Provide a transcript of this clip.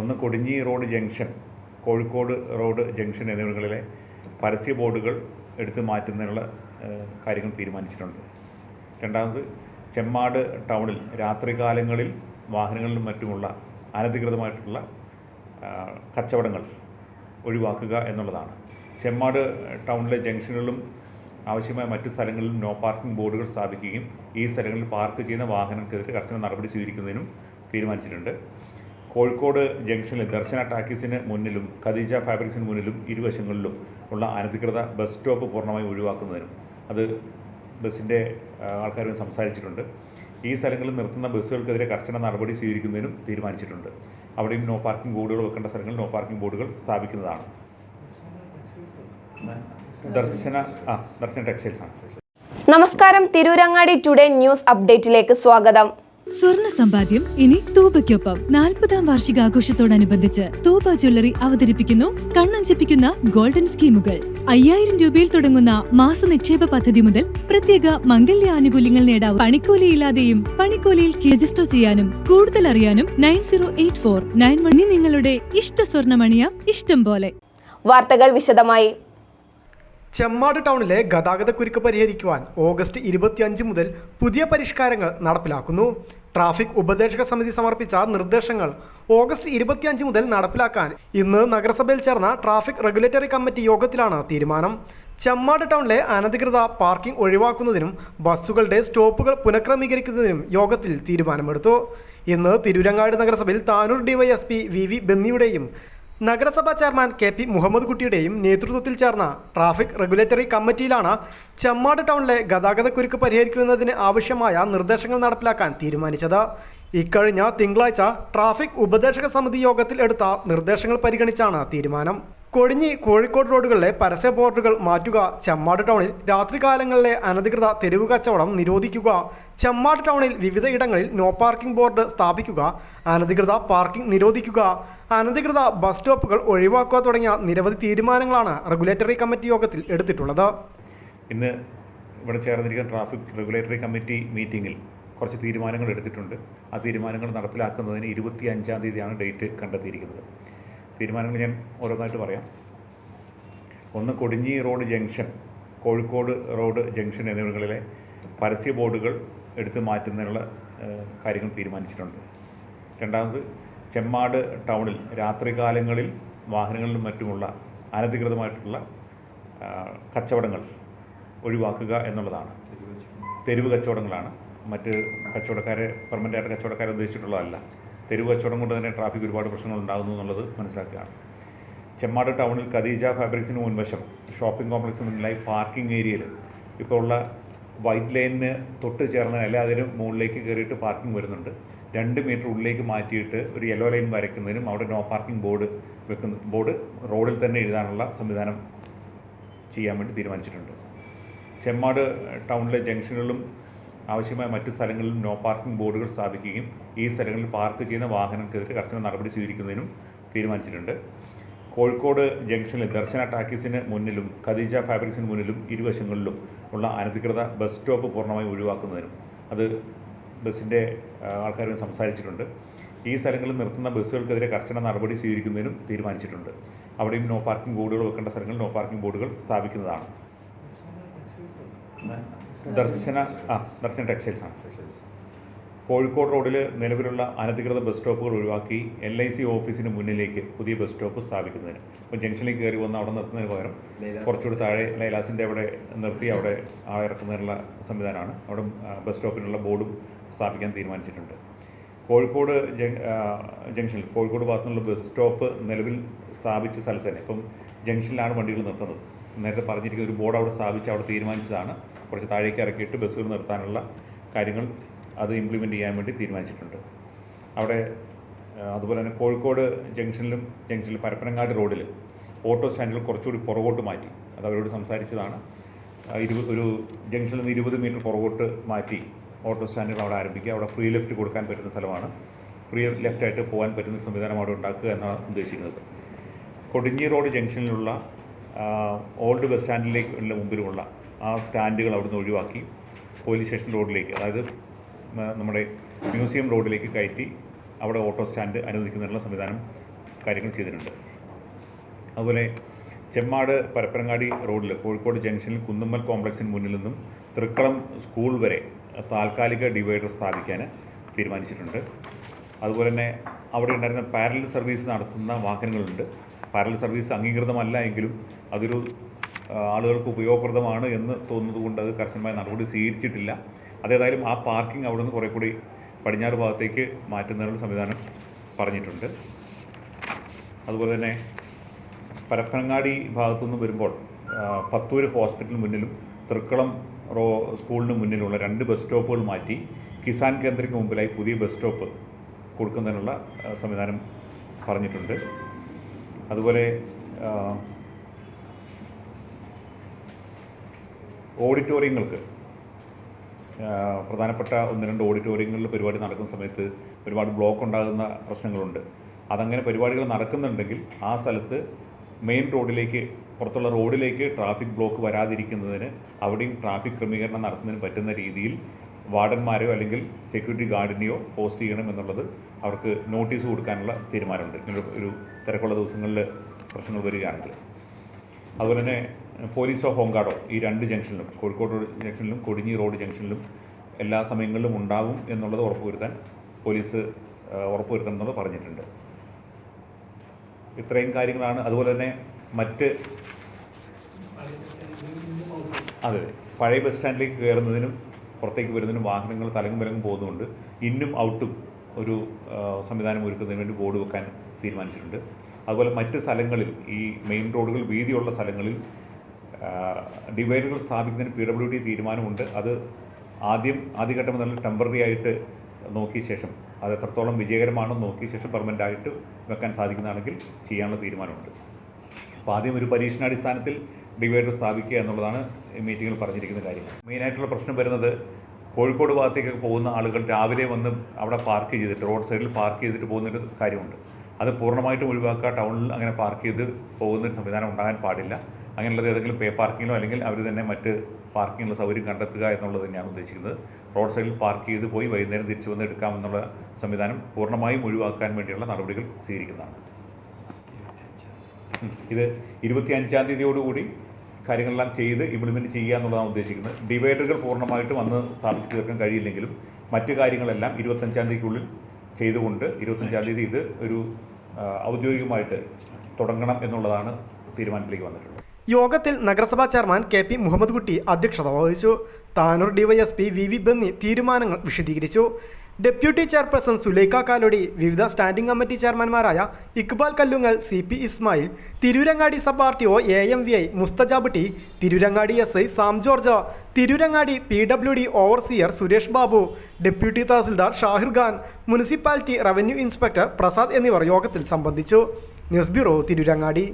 ഒന്ന് Kodinhi road junction Kozhikode road junction എന്നിവിടങ്ങളിലെ പരസ്യ ബോർഡുകൾ എടുത്തു മാറ്റുന്നതിനുള്ള കാര്യങ്ങൾ തീരുമാനിച്ചിട്ടുണ്ട്. രണ്ടാമത് ചെമ്മാട് ടൗണിൽ രാത്രികാലങ്ങളിൽ വാഹനങ്ങളിലും മറ്റുമുള്ള അനധികൃതമായിട്ടുള്ള കച്ചവടങ്ങൾ ഒഴിവാക്കുക എന്നുള്ളതാണ്. ചെമ്മാട് ടൗണിലെ ജംഗ്ഷനുകളിലും ആവശ്യമായ മറ്റ് സ്ഥലങ്ങളിലും നോ പാർക്കിംഗ് ബോർഡുകൾ സ്ഥാപിക്കുകയും ഈ സ്ഥലങ്ങളിൽ പാർക്ക് ചെയ്യുന്ന വാഹനങ്ങൾക്കെതിരെ കർശന നടപടി സ്വീകരിക്കുന്നതിനും തീരുമാനിച്ചിട്ടുണ്ട്. കോഴിക്കോട് ജംഗ്ഷനിൽ ദർശന ടാക്കീസിന് മുന്നിലും ഖദീജ ഫാബ്രിക്സിന് മുന്നിലും ഇരുവശങ്ങളിലും ഉള്ള അനധികൃത ബസ് സ്റ്റോപ്പ് പൂർണമായും ഒഴിവാക്കുന്നതിനും അത് ബസ്സിന്റെ ആൾക്കാരും സംസാരിച്ചിട്ടുണ്ട്. ഈ സ്ഥലങ്ങളിൽ നിർത്തുന്ന ബസ്സുകൾക്കെതിരെ കർശന നടപടി സ്വീകരിക്കുന്നതിനും തീരുമാനിച്ചിട്ടുണ്ട്. അവിടെയും നോ പാർക്കിംഗ് ബോർഡുകൾ വെക്കേണ്ട സ്ഥലങ്ങളിൽ നോ പാർക്കിംഗ് ബോർഡുകൾ സ്ഥാപിക്കുന്നതാണ്. ദർശന ആ ദർശന ടെക്സ്റ്റൈൽസ് ആണ്. നമസ്കാരം. തിരൂരങ്ങാടി ടുഡേ ന്യൂസ് അപ്ഡേറ്റിലേക്ക് സ്വാഗതം. സ്വർണ സമ്പാദ്യം ഇനി തൂബയ്ക്കൊപ്പം നാൽപ്പതാം വാർഷികാഘോഷത്തോടനുബന്ധിച്ച് തൂബ ജ്വല്ലറി അവതരിപ്പിക്കുന്നു കണ്ണഞ്ചിപ്പിക്കുന്ന ഗോൾഡൻ സ്കീമുകൾ. അയ്യായിരം രൂപയിൽ തുടങ്ങുന്ന മാസ നിക്ഷേപ പദ്ധതി മുതൽ പ്രത്യേക മംഗല്യ ആനുകൂല്യങ്ങൾ നേടാം പണിക്കൂലിയില്ലാതെയും പണിക്കൂലിയിൽ രജിസ്റ്റർ ചെയ്യാനും കൂടുതൽ അറിയാനും nine zero eight four nine one നിങ്ങളുടെ ഇഷ്ട സ്വർണമണിയ ഇഷ്ടം പോലെ. വാർത്തകൾ വിശദമായി. ചെമ്മാട് ടൗണിലെ ഗതാഗതക്കുരുക്ക് പരിഹരിക്കുവാൻ ഓഗസ്റ്റ് ഇരുപത്തിയഞ്ച് മുതൽ പുതിയ പരിഷ്കാരങ്ങൾ നടപ്പിലാക്കുന്നു. ട്രാഫിക് ഉപദേശക സമിതി സമർപ്പിച്ച നിർദ്ദേശങ്ങൾ ഓഗസ്റ്റ് ഇരുപത്തിയഞ്ച് മുതൽ നടപ്പിലാക്കാൻ ഇന്ന് നഗരസഭയിൽ ചേർന്ന ട്രാഫിക് റെഗുലേറ്ററി കമ്മിറ്റി യോഗത്തിലാണ് തീരുമാനം. ചെമ്മാട് ടൗണിലെ അനധികൃത പാർക്കിംഗ് ഒഴിവാക്കുന്നതിനും ബസ്സുകളുടെ സ്റ്റോപ്പുകൾ പുനഃക്രമീകരിക്കുന്നതിനും യോഗത്തിൽ തീരുമാനമെടുത്തു. ഇന്ന് തിരൂരങ്ങാട് നഗരസഭയിൽ താനൂർ ഡിവൈഎസ്പി വി വി ബെന്നിയുടെയും നഗരസഭാ ചെയർമാൻ കെ പി മുഹമ്മദ് കുട്ടിയുടെയും നേതൃത്വത്തിൽ ചേർന്ന ട്രാഫിക് റെഗുലേറ്ററി കമ്മിറ്റിയിലാണ് ചെമ്മാട് ടൗണിലെ ഗതാഗതക്കുരുക്ക് പരിഹരിക്കുന്നതിന് ആവശ്യമായ നിർദ്ദേശങ്ങൾ നടപ്പിലാക്കാൻ തീരുമാനിച്ചത്. ഇക്കഴിഞ്ഞ തിങ്കളാഴ്ച ട്രാഫിക് ഉപദേശക സമിതി യോഗത്തിൽ എടുത്ത നിർദ്ദേശങ്ങൾ പരിഗണിച്ചാണ് തീരുമാനം. കൊടിഞ്ഞി കോഴിക്കോട് റോഡുകളിലെ പരസ്യ ബോർഡുകൾ മാറ്റുക. ചെമ്മാട് ടൗണിൽ രാത്രികാലങ്ങളിലെ അനധികൃത തെരുവ് കച്ചവടം നിരോധിക്കുക. ചെമ്മാട് ടൗണിൽ വിവിധ ഇടങ്ങളിൽ നോ പാർക്കിംഗ് ബോർഡ് സ്ഥാപിക്കുക. അനധികൃത പാർക്കിംഗ് നിരോധിക്കുക. അനധികൃത ബസ് സ്റ്റോപ്പുകൾ ഒഴിവാക്കുക തുടങ്ങിയ നിരവധി തീരുമാനങ്ങളാണ് റെഗുലേറ്ററി കമ്മിറ്റി യോഗത്തിൽ എടുത്തിട്ടുള്ളത്. ഇന്ന് ഇവിടെ ചേർന്നിരിക്കുന്ന ട്രാഫിക് റെഗുലേറ്ററി കമ്മിറ്റി മീറ്റിംഗിൽ കുറച്ച് തീരുമാനങ്ങൾ എടുത്തിട്ടുണ്ട്. ആ തീരുമാനങ്ങൾ നടപ്പിലാക്കുന്നതിന് ഇരുപത്തി അഞ്ചാം തീയതിയാണ് ഡേറ്റ് കണ്ടെത്തിയിരിക്കുന്നത്. തീരുമാനങ്ങൾ ഞാൻ ഓരോന്നായിട്ട് പറയാം. ഒന്ന് Kodinhi road junction Kozhikode road junction എന്നിവിടങ്ങളിലെ പരസ്യ ബോർഡുകൾ എടുത്തു മാറ്റുന്നതിനുള്ള കാര്യങ്ങൾ തീരുമാനിച്ചിട്ടുണ്ട്. രണ്ടാമത് ചെമ്മാട് ടൗണിൽ രാത്രികാലങ്ങളിൽ വാഹനങ്ങളിലും മറ്റുമുള്ള അനധികൃതമായിട്ടുള്ള കച്ചവടങ്ങൾ ഒഴിവാക്കുക എന്നുള്ളതാണ്. തെരുവ് കച്ചവടങ്ങളാണ്. മറ്റ് കച്ചവടക്കാരെ പെർമനന്റ് ആയിട്ട് കച്ചവടക്കാരെ ഉദ്ദേശിച്ചിട്ടുള്ളതല്ല. തെരുവ് കച്ചവടം കൊണ്ട് തന്നെ ട്രാഫിക് ഒരുപാട് പ്രശ്നങ്ങൾ ഉണ്ടാകുന്നു എന്നുള്ളത് മനസ്സിലാക്കുകയാണ്. ചെമ്മാട് ടൗണിൽ ഖദീജ ഫാബ്രിക്സിന് മുൻവശം ഷോപ്പിംഗ് കോംപ്ലക്സിന് മുന്നിലായി പാർക്കിംഗ് ഏരിയയിൽ ഇപ്പോൾ ഉള്ള വൈറ്റ് ലൈനിന് തൊട്ട് ചേർന്നതല്ല അതിന് മുകളിലേക്ക് കയറിയിട്ട് പാർക്കിംഗ് വരുന്നുണ്ട്. രണ്ട് മീറ്റർ ഉള്ളിലേക്ക് മാറ്റിയിട്ട് ഒരു യെല്ലോ ലൈൻ വരയ്ക്കുന്നതിനും അവിടെ നോ പാർക്കിംഗ് ബോർഡ് വെക്കുന്ന ബോർഡ് റോഡിൽ തന്നെ എഴുതാനുള്ള സംവിധാനം ചെയ്യാൻ വേണ്ടി തീരുമാനിച്ചിട്ടുണ്ട്. ചെമ്മാട് ടൗണിലെ ജംഗ്ഷനുകളിലും ആവശ്യമായ മറ്റ് സ്ഥലങ്ങളിലും നോ പാർക്കിംഗ് ബോർഡുകൾ സ്ഥാപിക്കുകയും ഈ സ്ഥലങ്ങളിൽ പാർക്ക് ചെയ്യുന്ന വാഹനങ്ങൾക്കെതിരെ കർശന നടപടി സ്വീകരിക്കുന്നതിനും തീരുമാനിച്ചിട്ടുണ്ട്. കോഴിക്കോട് ജംഗ്ഷനിൽ ദർശന ടാക്കീസിന് മുന്നിലും ഖദീജ ഫാബ്രിക്സിന് മുന്നിലും ഇരുവശങ്ങളിലും ഉള്ള അനധികൃത ബസ് സ്റ്റോപ്പ് പൂർണമായും ഒഴിവാക്കുന്നതിനും അത് ബസ്സിന്റെ ആൾക്കാരും സംസാരിച്ചിട്ടുണ്ട്. ഈ സ്ഥലങ്ങളിൽ നിർത്തുന്ന ബസ്സുകൾക്കെതിരെ കർശന നടപടി സ്വീകരിക്കുന്നതിനും തീരുമാനിച്ചിട്ടുണ്ട്. അവിടെയും നോ പാർക്കിംഗ് ബോർഡുകൾ വെക്കേണ്ട സ്ഥലങ്ങളിൽ നോ പാർക്കിംഗ് ബോർഡുകൾ സ്ഥാപിക്കുന്നതാണ്. ദർശന ആ ദർശന ടെക്സ്റ്റൈൽസ് ആണ്. കോഴിക്കോട് റോഡിൽ നിലവിലുള്ള അനധികൃത ബസ് സ്റ്റോപ്പുകൾ ഒഴിവാക്കി എൽ ഐ സി ഓഫീസിന് മുന്നിലേക്ക് പുതിയ ബസ് സ്റ്റോപ്പ് സ്ഥാപിക്കുന്നതിന്. ഇപ്പോൾ ജംഗ്ഷനിൽ കയറി വന്ന് അവിടെ നിർത്തുന്നതിന് പകരം കുറച്ചുകൂടി താഴെ ലൈലാസിന്റെ അവിടെ നിർത്തി അവിടെ ആളെ ഇറക്കുന്നതിനുള്ള സംവിധാനമാണ്. അവിടെ ബസ് സ്റ്റോപ്പിനുള്ള ബോർഡും സ്ഥാപിക്കാൻ തീരുമാനിച്ചിട്ടുണ്ട്. കോഴിക്കോട് ആ, ജംഗ്ഷനിൽ കോഴിക്കോട് ഭാഗത്തുനിന്നുള്ള ബസ് സ്റ്റോപ്പ് നിലവിൽ സ്ഥാപിച്ച സ്ഥലത്ത് തന്നെ. ഇപ്പം ജംഗ്ഷനിലാണ് വണ്ടികൾ നിർത്തുന്നത്. നേരത്തെ പറഞ്ഞിരിക്കുന്ന ഒരു ബോർഡ് അവിടെ സ്ഥാപിച്ച് അവിടെ തീരുമാനിച്ചതാണ്. കുറച്ച് താഴേക്ക് ഇറക്കിയിട്ട് ബസ്സുകൾ നിർത്താനുള്ള കാര്യങ്ങൾ അത് ഇംപ്ലിമെന്റ് ചെയ്യാൻ വേണ്ടി തീരുമാനിച്ചിട്ടുണ്ട്. അവിടെ അതുപോലെ തന്നെ കോഴിക്കോട് ജംഗ്ഷനിലും ജംഗ്ഷനിൽ പരപ്പനങ്ങാട് റോഡിൽ ഓട്ടോ സ്റ്റാൻഡിൽ കുറച്ചുകൂടി പുറകോട്ട് മാറ്റി. അത് അവരോട് സംസാരിച്ചതാണ്. ഇരുപത് ഒരു ജംഗ്ഷനിൽ നിന്ന് ഇരുപത് മീറ്റർ പുറകോട്ട് മാറ്റി ഓട്ടോ സ്റ്റാൻഡുകൾ അവിടെ ആരംഭിക്കുക. അവിടെ ഫ്രീ ലെഫ്റ്റ് കൊടുക്കാൻ പറ്റുന്ന സ്ഥലമാണ്. ഫ്രീ ലെഫ്റ്റായിട്ട് പോകാൻ പറ്റുന്ന സംവിധാനം അവിടെ ഉണ്ടാക്കുക എന്നാണ് ഉദ്ദേശിക്കുന്നത്. കൊടിഞ്ഞി റോഡ് ജംഗ്ഷനിലുള്ള ഓൾഡ് ബസ് സ്റ്റാൻഡിലേക്ക് ഉള്ള മുമ്പിലുമുള്ള ആ സ്റ്റാൻഡുകൾ അവിടുന്ന് ഒഴിവാക്കി പോലീസ് സ്റ്റേഷൻ റോഡിലേക്ക് അതായത് നമ്മുടെ മ്യൂസിയം റോഡിലേക്ക് കയറ്റി അവിടെ ഓട്ടോ സ്റ്റാൻഡ് അനുവദിക്കുന്നതിനുള്ള സംവിധാനം കാര്യങ്ങൾ ചെയ്തിട്ടുണ്ട്. അതുപോലെ ചെമ്മാട് പരപ്പനങ്ങാടി റോഡിൽ കോഴിക്കോട് ജംഗ്ഷനിൽ കുന്നുമ്മൽ കോംപ്ലക്സിന് മുന്നിൽ നിന്നും തൃക്കളം സ്കൂൾ വരെ താൽക്കാലിക ഡിവൈഡർ സ്ഥാപിക്കാൻ തീരുമാനിച്ചിട്ടുണ്ട്. അതുപോലെ തന്നെ അവിടെ ഉണ്ടായിരുന്ന പാരലൽ സർവീസ് നടത്തുന്ന വാഹനങ്ങളുണ്ട്. പാരലൽ സർവീസ് അംഗീകൃതമല്ല എങ്കിലും അതൊരു ആളുകൾക്ക് ഉപയോഗപ്രദമാണ് എന്ന് തോന്നുന്നത് കൊണ്ട് അത് കർശനമായ നടപടി സ്വീകരിച്ചിട്ടില്ല. അതേതായാലും ആ പാർക്കിംഗ് അവിടെ നിന്ന് കുറേ കൂടി പടിഞ്ഞാറ് ഭാഗത്തേക്ക് മാറ്റുന്നതിനുള്ള സംവിധാനം പറഞ്ഞിട്ടുണ്ട്. അതുപോലെ തന്നെ പരപ്പനങ്ങാടി ഭാഗത്തുനിന്ന് വരുമ്പോൾ പത്തൂര് ഹോസ്പിറ്റലിന് മുന്നിലും തൃക്കളം റോ സ്കൂളിന് മുന്നിലുള്ള രണ്ട് ബസ് സ്റ്റോപ്പുകൾ മാറ്റി കിസാൻ കേന്ദ്രയ്ക്ക് മുമ്പിലായി പുതിയ ബസ് സ്റ്റോപ്പ് കൊടുക്കുന്നതിനുള്ള സംവിധാനം പറഞ്ഞിട്ടുണ്ട്. അതുപോലെ ഓഡിറ്റോറിയങ്ങൾക്ക് പ്രധാനപ്പെട്ട ഒന്ന് രണ്ട് ഓഡിറ്റോറിയങ്ങളിൽ പരിപാടി നടക്കുന്ന സമയത്ത് ഒരുപാട് ബ്ലോക്ക് ഉണ്ടാകുന്ന പ്രശ്നങ്ങളുണ്ട്. അതങ്ങനെ പരിപാടികൾ നടക്കുന്നുണ്ടെങ്കിൽ ആ സ്ഥലത്ത് മെയിൻ റോഡിലേക്ക് പുറത്തുള്ള റോഡിലേക്ക് ട്രാഫിക് ബ്ലോക്ക് വരാതിരിക്കുന്നതിന് അവിടെയും ട്രാഫിക് ക്രമീകരണം നടത്തുന്നതിന് പറ്റുന്ന രീതിയിൽ വാർഡന്മാരെയോ അല്ലെങ്കിൽ സെക്യൂരിറ്റി ഗാർഡിനെയോ പോസ്റ്റ് ചെയ്യണം എന്നുള്ളത് അവർക്ക് നോട്ടീസ് കൊടുക്കാനുള്ള തീരുമാനമുണ്ട്. ഒരു തിരക്കുള്ള ദിവസങ്ങളിൽ പ്രശ്നങ്ങൾ വരികയാണെങ്കിൽ. അതുപോലെ തന്നെ പോലീസോ ഹോംഗാർഡോ ഈ രണ്ട് ജംഗ്ഷനിലും കോഴിക്കോട് ജംഗ്ഷനിലും കൊടിഞ്ഞി റോഡ് ജംഗ്ഷനിലും എല്ലാ സമയങ്ങളിലും ഉണ്ടാവും എന്നുള്ളത് ഉറപ്പുവരുത്താൻ പോലീസ് ഉറപ്പുവരുത്തണം എന്നുള്ളത് പറഞ്ഞിട്ടുണ്ട്. ഇത്രയും കാര്യങ്ങളാണ്. അതുപോലെ തന്നെ മറ്റ് അതെ പഴയ ബസ് സ്റ്റാൻഡിലേക്ക് കയറുന്നതിനും പുറത്തേക്ക് വരുന്നതിനും വാഹനങ്ങൾ തലങ്ങും വിലങ്ങും പോകുന്നുണ്ട്. ഇന്നും ഔട്ടും ഒരു സംവിധാനം ഒരുക്കുന്നതിന് വേണ്ടി ബോർഡ് വെക്കാൻ തീരുമാനിച്ചിട്ടുണ്ട്. അതുപോലെ മറ്റ് സ്ഥലങ്ങളിൽ ഈ മെയിൻ റോഡുകൾ വീതിയുള്ള സ്ഥലങ്ങളിൽ ഡിവൈഡറുകൾ സ്ഥാപിക്കുന്നതിന് പി ഡബ്ല്യു ഡി തീരുമാനമുണ്ട്. അത് ആദ്യം ആദ്യഘട്ടം മുതൽ ടെമ്പററി ആയിട്ട് നോക്കിയ ശേഷം അത് എത്രത്തോളം വിജയകരമാണെന്ന് നോക്കിയ ശേഷം പെർമനന്റ് ആയിട്ട് വെക്കാൻ സാധിക്കുന്നതാണെങ്കിൽ ചെയ്യാനുള്ള തീരുമാനമുണ്ട്. അപ്പോൾ ആദ്യം ഒരു പരീക്ഷണാടിസ്ഥാനത്തിൽ ഡിവൈഡർ സ്ഥാപിക്കുക എന്നുള്ളതാണ് മീറ്റിങ്ങിൽ പറഞ്ഞിരിക്കുന്ന കാര്യം. മെയിനായിട്ടുള്ള പ്രശ്നം വരുന്നത് കോഴിക്കോട് ഭാഗത്തേക്ക് പോകുന്ന ആളുകൾ രാവിലെ വന്ന് അവിടെ പാർക്ക് ചെയ്തിട്ട് റോഡ് സൈഡിൽ പാർക്ക് ചെയ്തിട്ട് പോകുന്നൊരു കാര്യമുണ്ട്. അത് പൂർണമായിട്ടും ഒഴിവാക്കുക ടൗണിൽ അങ്ങനെ പാർക്ക് ചെയ്ത് പോകുന്നൊരു സംവിധാനം ഉണ്ടാകാൻ പാടില്ല. അങ്ങനെയുള്ളത് ഏതെങ്കിലും പേ പാർക്കിങ്ങിലോ അല്ലെങ്കിൽ അവർ തന്നെ മറ്റ് പാർക്കിങ്ങിനുള്ള സൗകര്യം കണ്ടെത്തുക എന്നുള്ളത് തന്നെയാണ് ഉദ്ദേശിക്കുന്നത്. റോഡ് സൈഡിൽ പാർക്ക് ചെയ്ത് പോയി വൈകുന്നേരം തിരിച്ചു വന്ന് എടുക്കാമെന്നുള്ള സംവിധാനം പൂർണമായും ഒഴിവാക്കാൻ വേണ്ടിയുള്ള നടപടികൾ സ്വീകരിക്കുന്നതാണ്. ഇത് ഇരുപത്തി അഞ്ചാം തീയതിയോടുകൂടി കാര്യങ്ങളെല്ലാം ചെയ്ത് ഇംപ്ലിമെന്റ് ചെയ്യുക എന്നുള്ളതാണ് ഉദ്ദേശിക്കുന്നത്. ഡിവൈഡറുകൾ പൂർണമായിട്ട് വന്ന് സ്ഥാപിച്ചു തീർക്കാൻ കഴിയില്ലെങ്കിലും മറ്റു കാര്യങ്ങളെല്ലാം ഇരുപത്തഞ്ചാം തീയതിക്കുള്ളിൽ ചെയ്തുകൊണ്ട് ഇരുപത്തഞ്ചാം തീയതി ഇത് ഒരു ഔദ്യോഗികമായിട്ട് തുടങ്ങണം എന്നുള്ളതാണ് തീരുമാനത്തിലേക്ക് വന്നിട്ടുള്ളത്. യോഗത്തിൽ നഗരസഭാ chairman K P Muhammad Kutty അധ്യക്ഷത വഹിച്ചു. Tanur DYSP V V Benny തീരുമാനങ്ങൾ വിശദീകരിച്ചു. ഡെപ്യൂട്ടി ചെയർപേഴ്സൺ സുലൈഖ കാലോടി വിവിധ standing committee ചെയർമാൻമാരായ Iqbal Kallungal C P Ismail Tirurangadi sub R T O A M V I Mustajab T Tirurangadi S I Sam George Tirurangadi P W D overseer Suresh Babu deputy tahsildar Shahir Khan municipality revenue inspector Prasad എന്നിവർ യോഗത്തിൽ സംബന്ധിച്ചു. News bureau Tirurangadi.